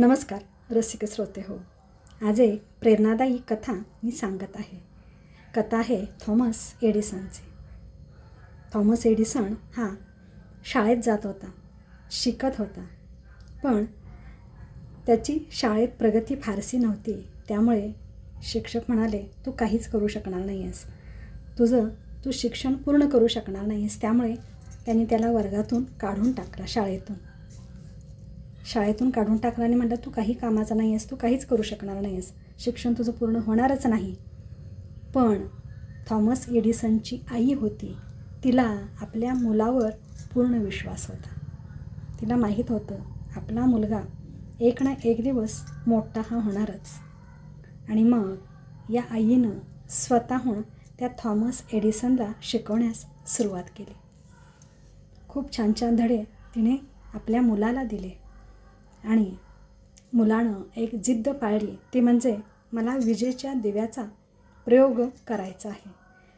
नमस्कार रसिक श्रोते हो. आज एक प्रेरणादायी कथा मी सांगत आहे. कथा आहे थॉमस एडिसनची. थॉमस एडिसन हा शाळेत जात होता शिकत होता. पण त्याची शाळेत प्रगती फारशी नव्हती त्यामुळे शिक्षक म्हणाले तू काहीच करू शकणार नाही आहेस तुझं तू शिक्षण पूर्ण करू शकणार नाही आहेस त्यामुळे त्यांनी त्याला वर्गातून काढून टाकला शाळेतून. शाळेतून काढून टाकलं आणि म्हटलं तू काही कामाचा नाही आहेस तू काहीच करू शकणार नाही आहेस शिक्षण तुझं पूर्ण होणारच नाही. पण थॉमस एडिसनची आई होती. तिला आपल्या मुलावर पूर्ण विश्वास होता. तिला माहीत होतं आपला मुलगा एक ना एक दिवस मोठा हा होणारच. आणि मग या आईनं स्वतःहून त्या थॉमस एडिसनला शिकवण्यास सुरुवात केली. खूप छान छान धडे तिने आपल्या मुलाला दिले. आणि मुलानं एक जिद्द पाळली. ती म्हणजे मला विजेच्या दिव्याचा प्रयोग करायचा आहे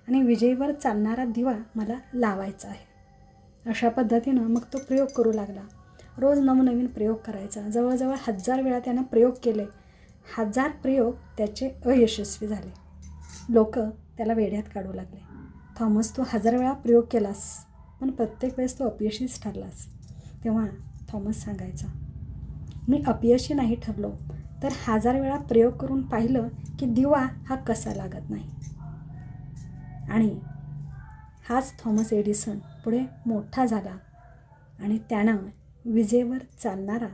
आणि विजेवर चालणारा दिवा मला लावायचा आहे. अशा पद्धतीनं मग तो प्रयोग करू लागला. रोज नवनवीन प्रयोग करायचा. जवळजवळ हजार वेळा त्यानं प्रयोग केले. हजार प्रयोग त्याचे अयशस्वी झाले. लोक त्याला वेड्यात काढू लागले. थॉमस तू हजार वेळा प्रयोग केलास पण प्रत्येक वेळेस तो अपयशीच ठरलास. तेव्हा थॉमस सांगायचा मी अपयशी नाही ठरलो. तर हजार वेळा प्रयोग करून पाहिलं की दिवा हा कसा लागत नाही. आणि हाच थॉमस एडिसन पुढे मोठा झाला आणि त्यानं विजेवर चालणारा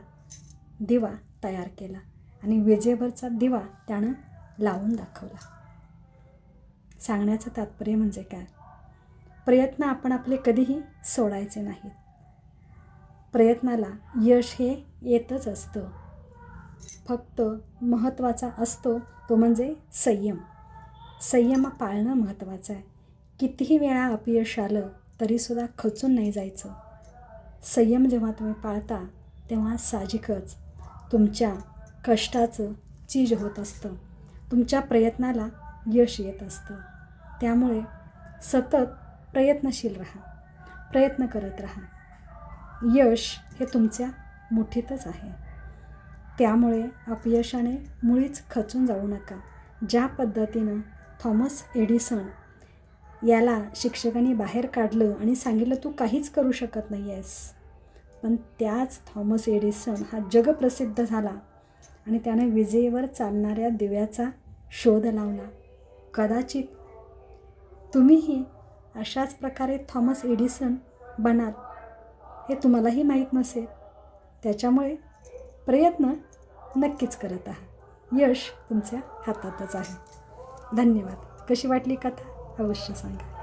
दिवा तयार केला आणि विजेवरचा दिवा त्यानं लावून दाखवला. सांगण्याचं तात्पर्य म्हणजे काय? प्रयत्न आपण आपले कधीही सोडायचे नाहीत. प्रयत्नाला यश हे येतच असतं. फक्त महत्त्वाचा असतो तो म्हणजे संयम. संयम पाळणं महत्त्वाचं आहे. कितीही वेळा अपयश आलं तरीसुद्धा खचून नाही जायचं. संयम जेव्हा तुम्ही पाळता तेव्हा साहजिकच तुमच्या कष्टाचं चीज होत असतं. तुमच्या प्रयत्नाला यश येत असतं. त्यामुळे सतत प्रयत्नशील राहा. प्रयत्न करत राहा. यश हे तुमच्या मुठीतच आहे. त्यामुळे अपयशाने मुळीच खचून जाऊ नका. ज्या पद्धतीनं थॉमस एडिसन याला शिक्षकांनी बाहेर काढलं आणि सांगितलं तू काहीच करू शकत नाही आहेस पण त्याच थॉमस एडिसन हा जगप्रसिद्ध झाला आणि त्याने विजेवर चालणाऱ्या दिव्याचा शोध लावला. कदाचित तुम्हीही अशाच प्रकारे थॉमस एडिसन बनाल हे तुम्हालाही माहीत नसेल. त्याच्यामुळे प्रयत्न नक्कीच करत आहात. यश तुमच्या हातातच आहे. धन्यवाद. कशी वाटली कथा? अवश्य सांगा.